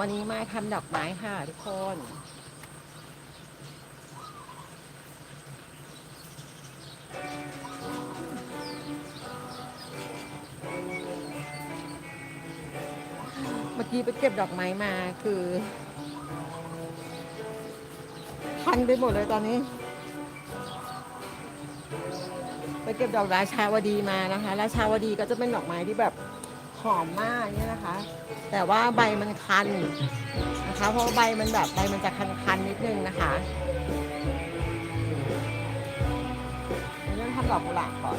วันนี้มาทำดอกไม้ค่ะทุกคน เมื่อกี้ไปเก็บดอกไม้มาคือพันไปหมดเลยตอนนี้ ไปเก็บดอกราชาวดีมานะคะ ราชาวดีก็จะเป็นดอกไม้ที่แบบ หอมมากเนี่ยนะคะ แต่ว่าใบมันคันนะคะ เพราะใบมันแบบใบมันจะคันๆนิดนึงนะคะเริ่มทำดอกกุหลาบก่อน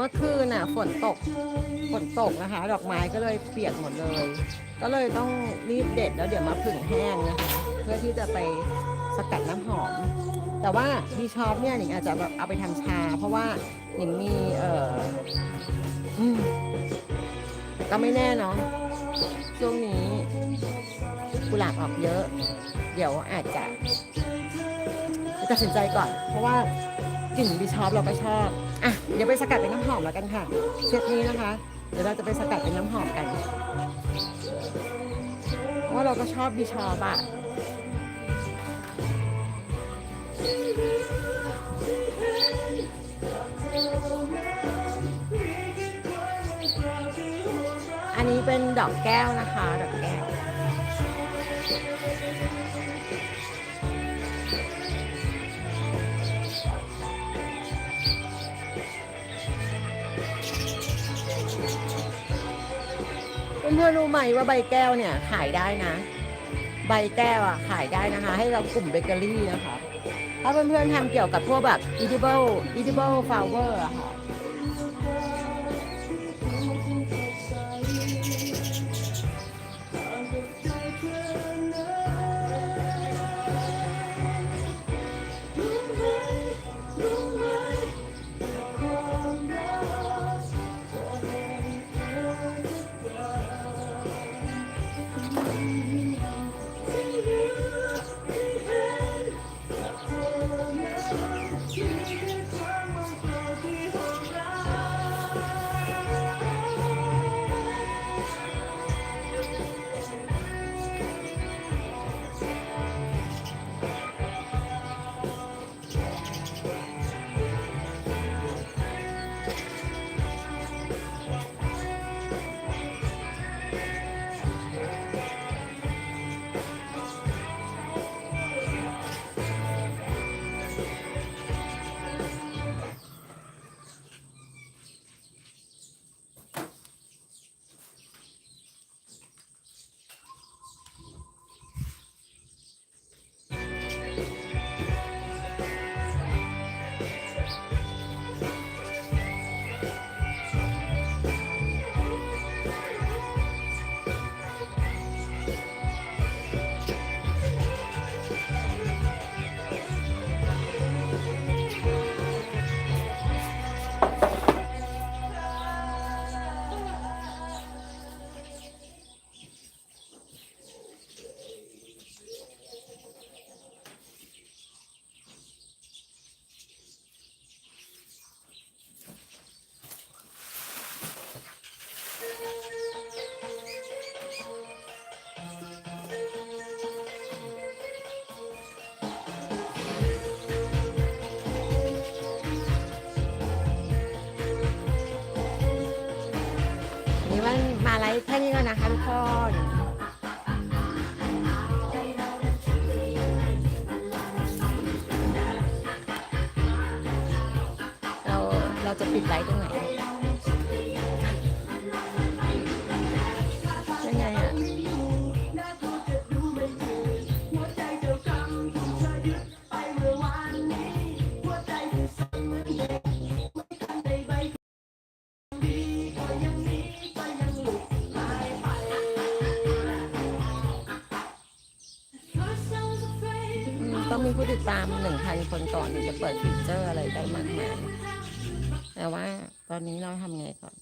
มื่อคืนน่ะฝนตกฝนตกนะคะ ดอกไม้ก็เลยเปียกหมดเลย ก็เลยต้องรีบเด็ดแล้วเดี๋ยวมาผึ่งแห้งนะคะเพื่อที่จะไปสกัดน้ำหอม แต่ว่าดีชอปเนี่ยหนิงอาจจะแบบเอาไปทำชา เพราะว่าหนิงมีเอออก็ไม่แน่เนาะช่วงนี้กุหลาบออกเยอะ เดี๋ยวอาจจะตัดสินใจก่อน เพราะว่า กลิ่นบีชอปเราก็ชอบอะเดี๋ยวไปสกัดเป็นน้ำหอมแล้วกันค่ะเซตนี้นะคะ เดี๋ยวเราจะไปสกัดเป็นน้ำหอมกันเพราะว่าเราก็ชอบบีชอปอะอันนี้เป็นดอกแก้วนะคะ ดอกแก้ว เพื่อนๆรู้ไหมว่าใบแก้วเนี่ยขายได้นะ ใบแก้วอะขายได้นะคะ ให้เรากลุ่มเบเกอรี่นะคะถ้าเพื่อนๆทำเกี่ยวกับพวกแบบ edible edible flower อะค่ะ you. แค่นี้แล้วนะคะทุกคนเราเราจะปิดไลท์ตรงไหน มีผู้ติดตามหนึ่งพันคนก่อนถึงจะเปิดฟีเจอร์อะไรได้มากมายแต่ว่าตอนนี้เราทำไงก่อน